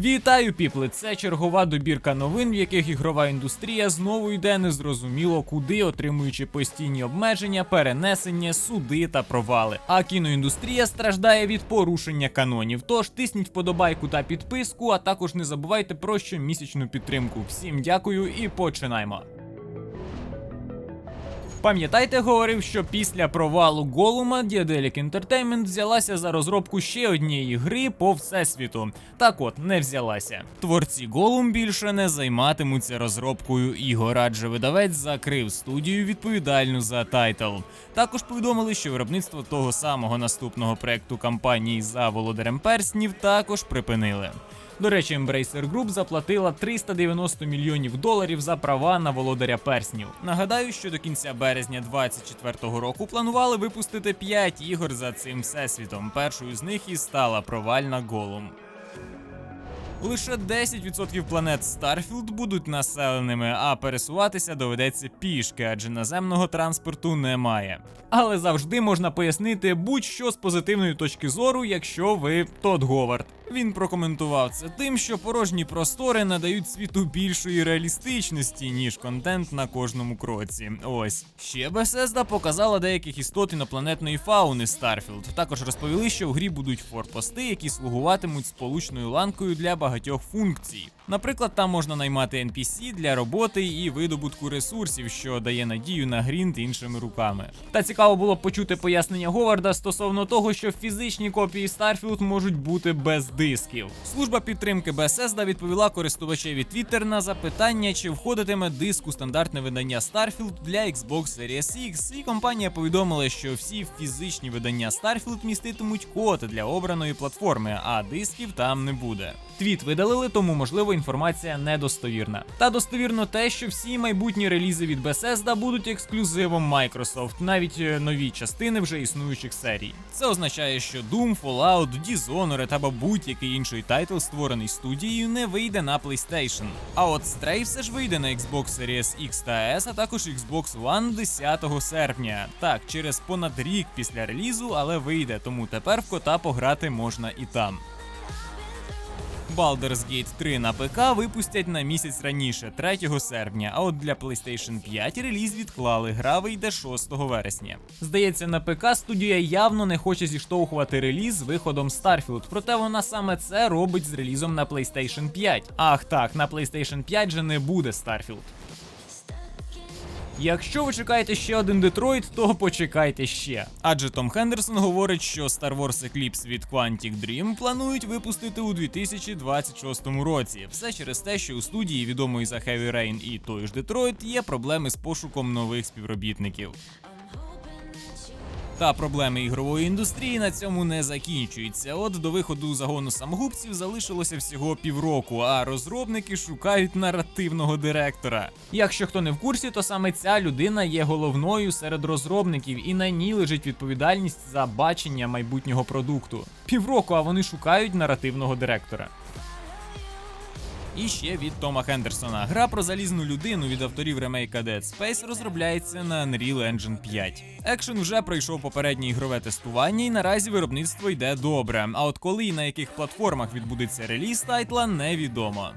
Вітаю, піпли! Це чергова добірка новин, в яких ігрова індустрія знову йде незрозуміло куди, отримуючи постійні обмеження, перенесення, суди та провали. А кіноіндустрія страждає від порушення канонів. Тож тисніть вподобайку та підписку, а також не забувайте про щомісячну підтримку. Всім дякую і починаємо. Пам'ятайте, говорив, що після провалу Голума Diadelic Entertainment взялася за розробку ще однієї гри по всесвіту. Так от не взялася. Творці Голум більше не займатимуться розробкою ігор, адже видавець закрив студію відповідальну за тайтл. Також повідомили, що виробництво того самого наступного проекту кампанії за володарем перснів також припинили. До речі, Embracer Group заплатила 390 мільйонів доларів за права на володаря перснів. Нагадаю, що до кінця березня 2024 року планували випустити 5 ігор за цим всесвітом. Першою з них і стала провальна Голум. Лише 10% планет Старфілд будуть населеними, а пересуватися доведеться пішки, адже наземного транспорту немає. Але завжди можна пояснити будь-що з позитивної точки зору, якщо ви Тодд Говард. Він прокоментував це тим, що порожні простори надають світу більшої реалістичності, ніж контент на кожному кроці. Ось ще Bethesda показала деяких істот інопланетної фауни Старфілд. Також розповіли, що в грі будуть форпости, які слугуватимуть сполучною ланкою для багатьох функцій. Наприклад, там можна наймати NPC для роботи і видобутку ресурсів, що дає надію на грінт іншими руками. Та цікаво було б почути пояснення Говарда стосовно того, що фізичні копії Starfield можуть бути без дисків. Служба підтримки Bethesda відповіла користувачеві Twitter на запитання, чи входитиме диск у стандартне видання Starfield для Xbox Series X, і компанія повідомила, що всі фізичні видання Starfield міститимуть код для обраної платформи, а дисків там не буде. Твіт видалили, тому можливо інформація недостовірна. Та достовірно те, що всі майбутні релізи від Bethesda будуть ексклюзивом Microsoft, навіть е, нові частини вже існуючих серій. Це означає, що Doom, Fallout, Dishonored або будь-який інший тайтл, створений студією, не вийде на PlayStation. А от Stray все ж вийде на Xbox Series X та S, а також Xbox One 10 серпня. Так, через понад рік після релізу, але вийде, тому тепер в кота пограти можна і там. Baldur's Gate 3 на ПК випустять на місяць раніше, 3 серпня. А от для PlayStation 5 реліз відклали. Гра вийде 6 вересня. Здається, на ПК студія явно не хоче зіштовхувати реліз з виходом Starfield, проте вона саме це робить з релізом на PlayStation 5. Ах так, на PlayStation 5 же не буде Starfield. Якщо ви чекаєте ще один Детройт, то почекайте ще. Адже Том Хендерсон говорить, що Star Wars Eclipse від Quantic Dream планують випустити у 2026 році. Все через те, що у студії відомої за Heavy Rain і той ж Детройт є проблеми з пошуком нових співробітників. Та проблеми ігрової індустрії на цьому не закінчуються. От до виходу загону самогубців залишилося всього півроку, а розробники шукають наративного директора. Якщо хто не в курсі, то саме ця людина є головною серед розробників, і на ній лежить відповідальність за бачення майбутнього продукту. Півроку, а вони шукають наративного директора. І ще від Тома Хендерсона. Гра про залізну людину від авторів ремейка Dead Space розробляється на Unreal Engine 5. Екшен вже пройшов попереднє ігрове тестування, і наразі виробництво йде добре. А от коли і на яких платформах відбудеться реліз тайтла, невідомо.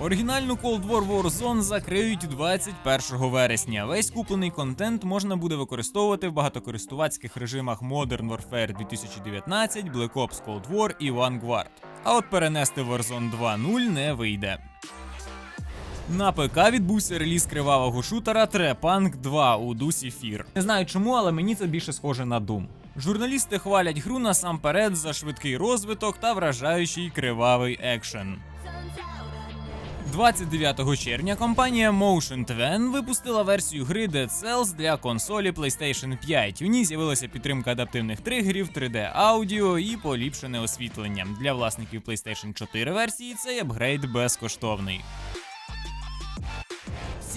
Оригінальну Cold War Warzone закриють 21 вересня. Весь куплений контент можна буде використовувати в багатокористувацьких режимах Modern Warfare 2019, Black Ops Cold War і Vanguard. А от перенести Warzone 2.0 не вийде. На ПК відбувся реліз кривавого шутера Трепанк 2 у дусі Фір. Не знаю чому, але мені це більше схоже на Doom. Журналісти хвалять гру насамперед за швидкий розвиток та вражаючий кривавий екшен. 29 червня компанія Motion Twen випустила версію гри Dead Cells для консолі PlayStation 5. У ній з'явилася підтримка адаптивних тригерів, 3D аудіо і поліпшене освітлення. Для власників PlayStation 4 версії цей апгрейд безкоштовний.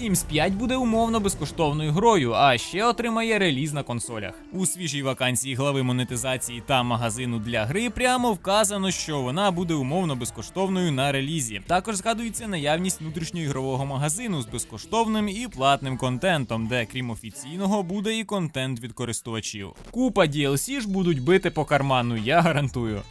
Sims 5 буде умовно безкоштовною грою, а ще отримає реліз на консолях. У свіжій вакансії глави монетизації та магазину для гри прямо вказано, що вона буде умовно безкоштовною на релізі. Також згадується наявність внутрішньоігрового магазину з безкоштовним і платним контентом, де крім офіційного буде і контент від користувачів. Купа DLC ж будуть бити по карману, я гарантую.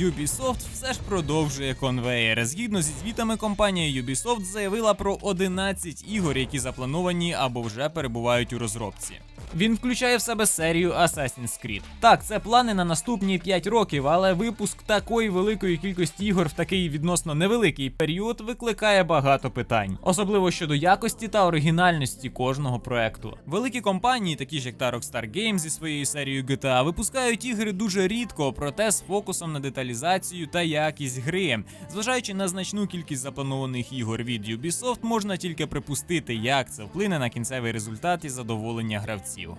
Ubisoft все ж продовжує конвеєр. Згідно зі звітами, компанія Ubisoft заявила про 11 ігор, які заплановані або вже перебувають у розробці. Він включає в себе серію Assassin's Creed. Так, це плани на наступні 5 років, але випуск такої великої кількості ігор в такий відносно невеликий період викликає багато питань, особливо щодо якості та оригінальності кожного проекту. Великі компанії, такі ж як та Rockstar Games зі своєю серією GTA, випускають ігри дуже рідко, проте з фокусом на деталізацію та якість гри. Зважаючи на значну кількість запланованих ігор від Ubisoft, можна тільки припустити, як це вплине на кінцевий результат і задоволення гравців.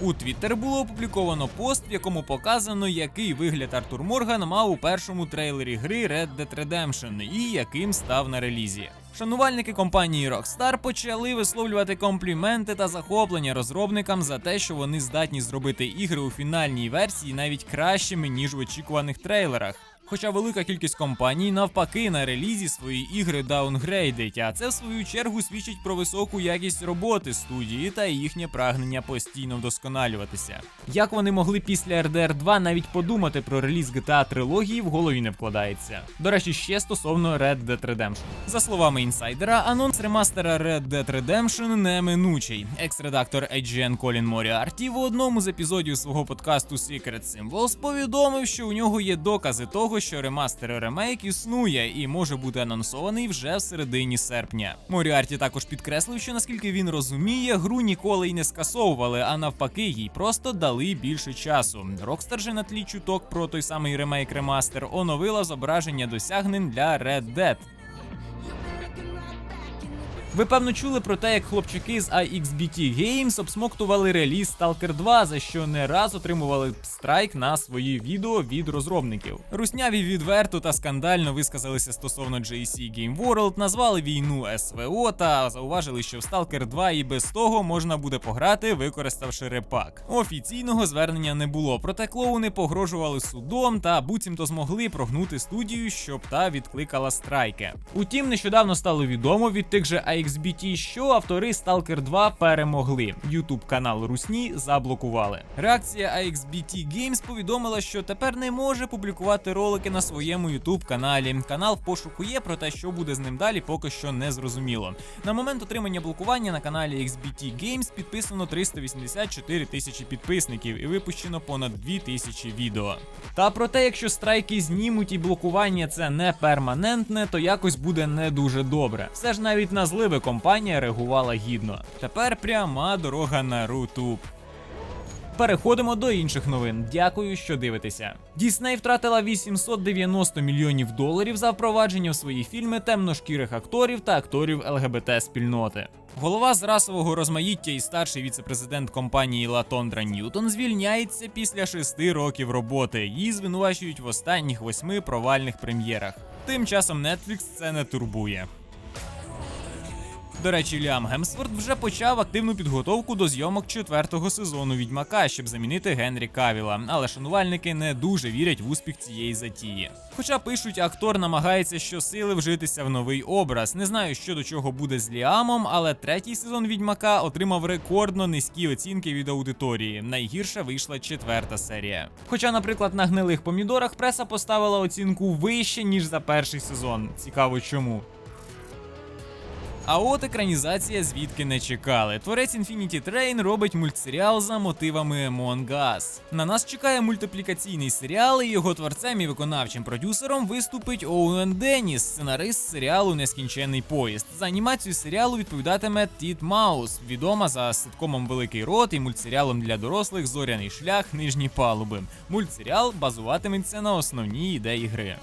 У Твіттер було опубліковано пост, в якому показано, який вигляд Артур Морган мав у першому трейлері гри Red Dead Redemption і яким став на релізі. Шанувальники компанії Rockstar почали висловлювати компліменти та захоплення розробникам за те, що вони здатні зробити ігри у фінальній версії навіть кращими ніж в очікуваних трейлерах. Хоча велика кількість компаній навпаки на релізі свої ігри даунгрейдить, а це в свою чергу свідчить про високу якість роботи студії та їхнє прагнення постійно вдосконалюватися. Як вони могли після RDR 2 навіть подумати про реліз GTA трилогії в голові не вкладається. До речі, ще стосовно Red Dead Redemption. За словами інсайдера, анонс ремастера Red Dead Redemption неминучий. Екс-редактор IGN Колін Моріарті в одному з епізодів свого подкасту Secret Symbols повідомив, що у нього є докази того, що ремастер ремейк існує і може бути анонсований вже в середині серпня. Моріарті також підкреслив, що наскільки він розуміє, гру ніколи й не скасовували, а навпаки, їй просто дали більше часу. Рокстар же на тлі чуток про той самий ремейк ремастер оновила зображення досягнень для Red Dead. Ви певно чули про те, як хлопчики з IXBT Games обсмоктували реліз Stalker 2, за що не раз отримували страйк на свої відео від розробників. Русняві відверто та скандально висказалися стосовно JC Game World, назвали війну СВО та зауважили, що в Stalker 2 і без того можна буде пограти, використавши репак. Офіційного звернення не було, проте клоуни погрожували судом та буцімто змогли прогнути студію, щоб та відкликала страйки. Утім, нещодавно стало відомо від тих же XBT, що автори Stalker 2 перемогли. YouTube канал Русні заблокували. Реакція AXBT Games повідомила, що тепер не може публікувати ролики на своєму YouTube каналі. Канал в пошуку є, проте що буде з ним далі, поки що не зрозуміло. На момент отримання блокування на каналі XBT Games підписано 384 тисячі підписників і випущено понад 2 тисячі відео. Та проте, якщо страйки знімуть і блокування це не перманентне, то якось буде не дуже добре. Все ж навіть на зливи компанія реагувала гідно. Тепер пряма дорога на Рутуб. Переходимо до інших новин. Дякую, що дивитеся. Дісней втратила 890 мільйонів доларів за впровадження в свої фільми темношкірих акторів та акторів ЛГБТ спільноти. Голова з расового розмаїття і старший віцепрезидент компанії Латондра Ньютон звільняється після шести років роботи. Її звинувачують в останніх восьми провальних прем'єрах. Тим часом Netflix це не турбує. До речі, Ліам Гемсворт вже почав активну підготовку до зйомок четвертого сезону Відьмака, щоб замінити Генрі Кавіла, але шанувальники не дуже вірять в успіх цієї затії. Хоча пишуть, актор намагається щосили вжитися в новий образ. Не знаю, що до чого буде з Ліамом, але третій сезон Відьмака отримав рекордно низькі оцінки від аудиторії. Найгірша вийшла четверта серія. Хоча, наприклад, на гнилих помідорах преса поставила оцінку вище ніж за перший сезон. Цікаво, чому. А от екранізація звідки не чекали. Творець Infinity Train робить мультсеріал за мотивами Among Us. На нас чекає мультиплікаційний серіал, і його творцем і виконавчим продюсером виступить Оуен Деніс, сценарист серіалу Нескінченний поїзд. За анімацію серіалу відповідатиме Тіт Маус, відома за ситкомом Великий рот і мультсеріалом для дорослих Зоряний шлях нижні палуби. Мультсеріал базуватиметься на основній ідеї гри.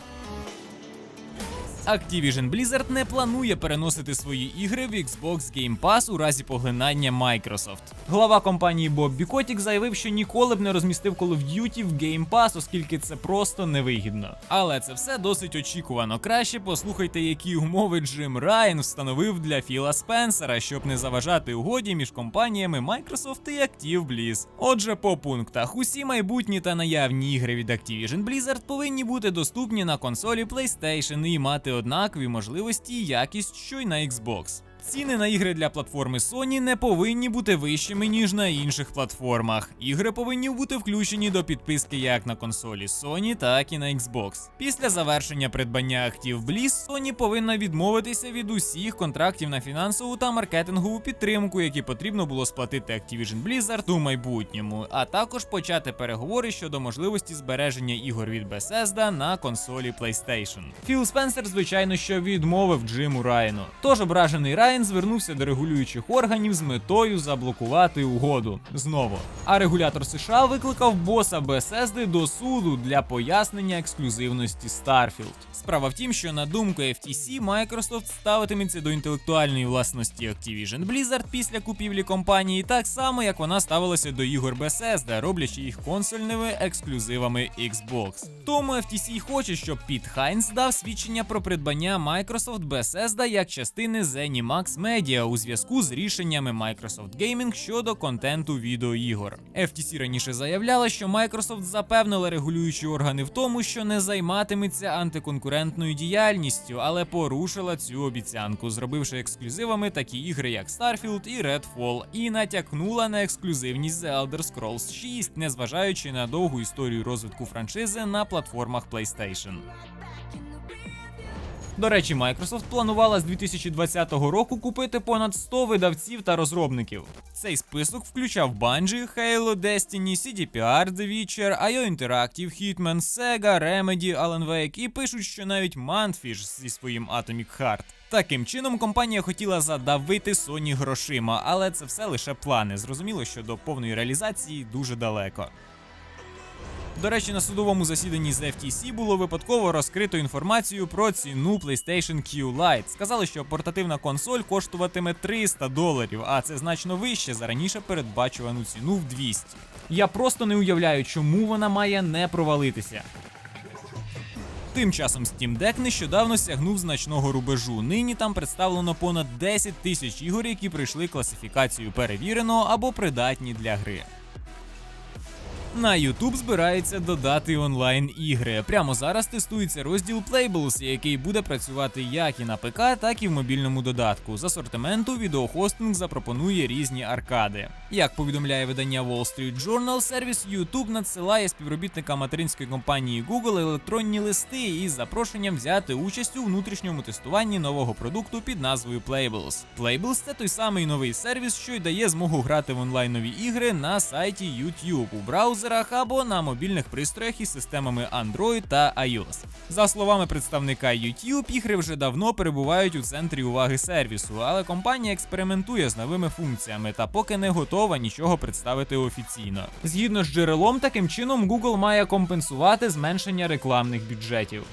Activision Blizzard не планує переносити свої ігри в Xbox Game Pass у разі поглинання Microsoft. Глава компанії Боббі Котік заявив, що ніколи б не розмістив Call of Duty в Game Pass, оскільки це просто невигідно. Але це все досить очікувано. Краще послухайте, які умови Джим Райан встановив для Філа Спенсера, щоб не заважати угоді між компаніями Microsoft і Active Отже, по пунктах усі майбутні та наявні ігри від Activision Blizzard повинні бути доступні на консолі PlayStation і мати однакові можливості і якість, що й на Xbox. Ціни на ігри для платформи Sony не повинні бути вищими, ніж на інших платформах. Ігри повинні бути включені до підписки як на консолі Sony, так і на Xbox. Після завершення придбання актив Bliss, Sony повинна відмовитися від усіх контрактів на фінансову та маркетингову підтримку, які потрібно було сплатити Activision Blizzard у майбутньому, а також почати переговори щодо можливості збереження ігор від Bethesda на консолі PlayStation. Філ Спенсер, звичайно, що відмовив Джиму Райану. Тож ображений Райан звернувся до регулюючих органів з метою заблокувати угоду. Знову. А регулятор США викликав боса Bethesda до суду для пояснення ексклюзивності Starfield. Справа в тім, що на думку FTC, Microsoft ставитиметься до інтелектуальної власності Activision Blizzard після купівлі компанії, так само як вона ставилася до ігор Bethesda, роблячи їх консольними ексклюзивами Xbox. Тому FTC хоче, щоб Піт Хайнс дав свідчення про придбання Microsoft Bethesda як частини ZeniMax Media у зв'язку з рішеннями Microsoft Gaming щодо контенту відеоігор. FTC раніше заявляла, що Microsoft запевнила регулюючі органи в тому, що не займатиметься антиконкурентною діяльністю, але порушила цю обіцянку, зробивши ексклюзивами такі ігри, як Starfield і Redfall, і натякнула на ексклюзивність The Elder Scrolls 6, незважаючи на довгу історію розвитку франшизи на платформах PlayStation. До речі, Microsoft планувала з 2020 року купити понад 100 видавців та розробників. Цей список включав Bungie, Halo, Destiny, CDPR, The Witcher, IO Interactive, Hitman, Sega, Remedy, Alan Wake і пишуть, що навіть Manfish зі своїм Atomic Heart. Таким чином, компанія хотіла задавити Sony грошима, але це все лише плани. Зрозуміло, що до повної реалізації дуже далеко. До речі, на судовому засіданні з FTC було випадково розкрито інформацію про ціну PlayStation Q Lite. Сказали, що портативна консоль коштуватиме 300 доларів, а це значно вище за раніше передбачувану ціну в 200. Я просто не уявляю, чому вона має не провалитися. Тим часом Steam Deck нещодавно сягнув значного рубежу. Нині там представлено понад 10 тисяч ігор, які пройшли класифікацію перевірено або придатні для гри. На YouTube збирається додати онлайн ігри. Прямо зараз тестується розділ Playbles, який буде працювати як і на ПК, так і в мобільному додатку. З асортименту відеохостинг запропонує різні аркади. Як повідомляє видання Wall Street Journal, сервіс YouTube надсилає співробітникам материнської компанії Google електронні листи із запрошенням взяти участь у внутрішньому тестуванні нового продукту під назвою Playbles. Playbles – це той самий новий сервіс, що й дає змогу грати в онлайнові ігри на сайті YouTube у браузерах або на мобільних пристроях із системами Android та iOS. За словами представника YouTube, ігри вже давно перебувають у центрі уваги сервісу, але компанія експериментує з новими функціями та поки не готова нічого представити офіційно. Згідно з джерелом, таким чином Google має компенсувати зменшення рекламних бюджетів.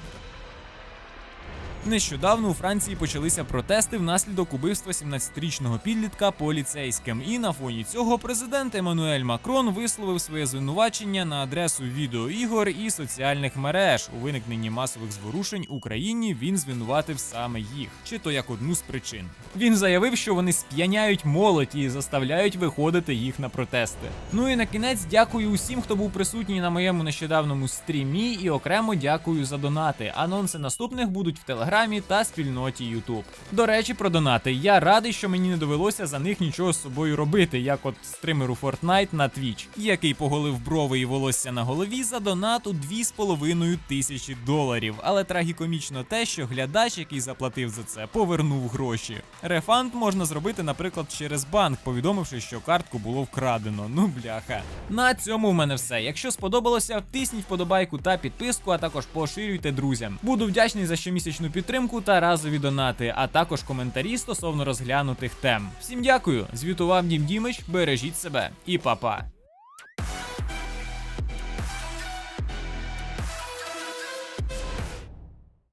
Нещодавно у Франції почалися протести внаслідок убивства 17-річного підлітка поліцейським. І на фоні цього президент Еммануель Макрон висловив своє звинувачення на адресу відеоігор і соціальних мереж. У виникненні масових зворушень Україні він звинуватив саме їх, чи то як одну з причин. Він заявив, що вони сп'яняють молодь і заставляють виходити їх на протести. Ну і на кінець дякую усім, хто був присутній на моєму нещодавному стрімі, і окремо дякую за донати. Анонси наступних будуть в телеграмі та спільноті YouTube. До речі, про донати. Я радий, що мені не довелося за них нічого з собою робити, як от стримеру Fortnite на Twitch, який поголив брови і волосся на голові за донат у 2,5 тисячі доларів. Але трагікомічно те, що глядач, який заплатив за це, повернув гроші. Рефанд можна зробити, наприклад, через банк, повідомивши, що картку було вкрадено. Ну бляха. На цьому в мене все. Якщо сподобалося, тисніть вподобайку та підписку, а також поширюйте друзям. Буду вдячний за щомісячну підтримку та разові донати, а також коментарі стосовно розглянутих тем. Всім дякую! Звітував Дім Дімич, бережіть себе і па-па!